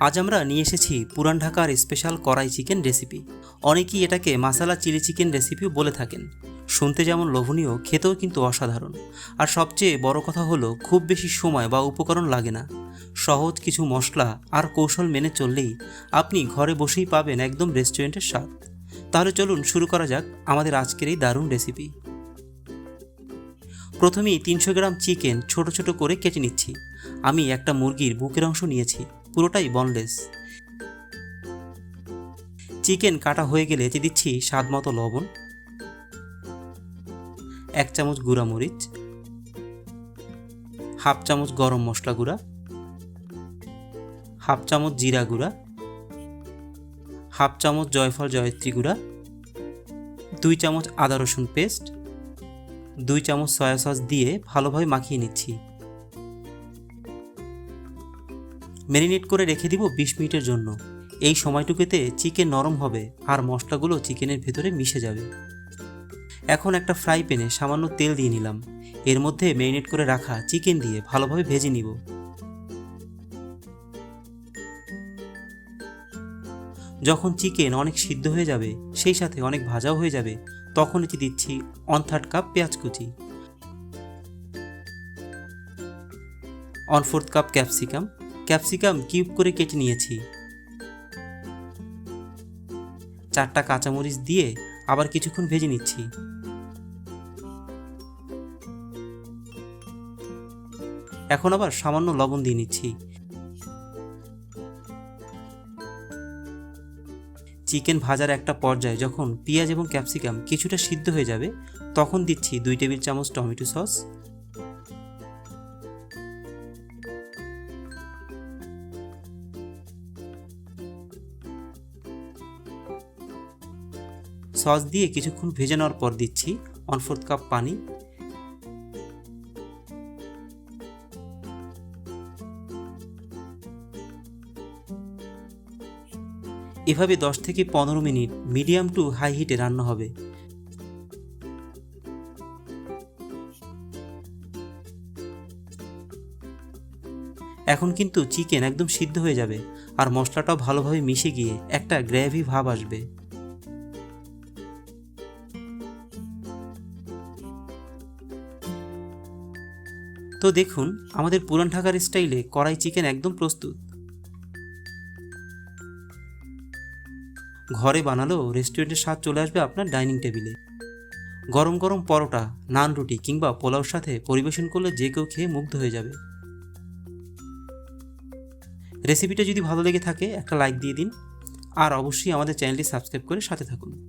আজ আমরা নিয়ে এসেছি পুরান ঢাকার স্পেশাল কড়াই চিকেন রেসিপি অনেকেই এটাকে মাসালা চিলি চিকেন রেসিপিও বলে থাকেন। শুনতে যেমন লোভনীয়, খেতেও কিন্তু অসাধারণ। আর সবচেয়ে বড় কথা হলো, খুব বেশি সময় বা উপকরণ লাগে না। সহজ কিছু মশলা আর কৌশল মেনে চললেই আপনি ঘরে বসেই পাবেন একদম রেস্টুরেন্টের স্বাদ। তাহলে চলুন শুরু করা যাক আমাদের আজকের এই দারুণ রেসিপি প্রথমেই তিনশো গ্রাম চিকেন ছোট ছোট করে কেটে নিচ্ছি। আমি একটা মুরগির বুকের অংশ নিয়েছি। পুরোটাই বনলেস চিকেন কাটা হয়ে গেলে এতে দিচ্ছি স্বাদ মতো লবণ। এক চামচ গুঁড়া মরিচ হাফ চামচ গরম মশলা গুঁড়া। হাফ চামচ জিরা গুঁড়া। হাফ চামচ জয়ফল জয়ত্রী গুঁড়া। দুই চামচ আদা রসুন পেস্ট দুই চামচ সয়া সস দিয়ে ভালোভাবে মাখিয়ে নিচ্ছি। ম্যারিনেট করে রেখে দিব বিশ মিনিটের জন্য। এই সময়টুকুতে চিকেন নরম হবে আর মশলাগুলো চিকেনের ভেতরে মিশে যাবে। এখন একটা ফ্রাই প্যানে সামান্য তেল দিয়ে নিলাম। এর মধ্যে ম্যারিনেট করে রাখা চিকেন দিয়ে ভালোভাবে ভেজে নিব। যখন চিকেন অনেক সিদ্ধ হয়ে যাবে, সেই সাথে অনেক ভাজাও হয়ে যাবে, তখন এটি দিচ্ছি ওয়ান থার্ড কাপ পেঁয়াজ কুচি। One fourth cup capsicum. Capsicum cube করে কেটে নিয়েছি। চারটা কাঁচামরিচ দিয়ে আবার কিছুক্ষণ ভেজে নিচ্ছি। এখন আবার সামান্য লবণ দিয়ে নিচ্ছি। চিকেন ভাজার একটা পর্যায়ে যখন পেঁয়াজ এবং ক্যাপসিকাম কিছুটা সিদ্ধ হয়ে যাবে, তখন দিচ্ছি দুই টেবিল চামচ টমেটো সস সস দিয়ে কিছুক্ষণ ভেজে নেওয়ার পর দিচ্ছি ওয়ান ফোর্থ কাপ পানি। এভাবে দশ থেকে পনেরো মিনিট মিডিয়াম টু হাই হিটে রান্না হবে। এখন কিন্তু চিকেন একদম সিদ্ধ হয়ে যাবে আর মশলাটাও ভালোভাবে মিশে গিয়ে একটা গ্রেভি ভাব আসবে। তো দেখুন, আমাদের পুরান ঢাকার স্টাইলে কড়াই চিকেন একদম প্রস্তুত। ঘরে বানালেও রেস্টুরেন্টের স্বাদ চলে আসবে আপনার ডাইনিং টেবিলে। গরম গরম পরোটা, নান রুটি কিংবা পোলাওর সাথে পরিবেশন করলে যে কেউ খেয়ে মুগ্ধ হয়ে যাবে। রেসিপিটা যদি ভালো লেগে থাকে, একটা লাইক দিয়ে দিন। আর অবশ্যই আমাদের চ্যানেলটি সাবস্ক্রাইব করে সাথে থাকুন।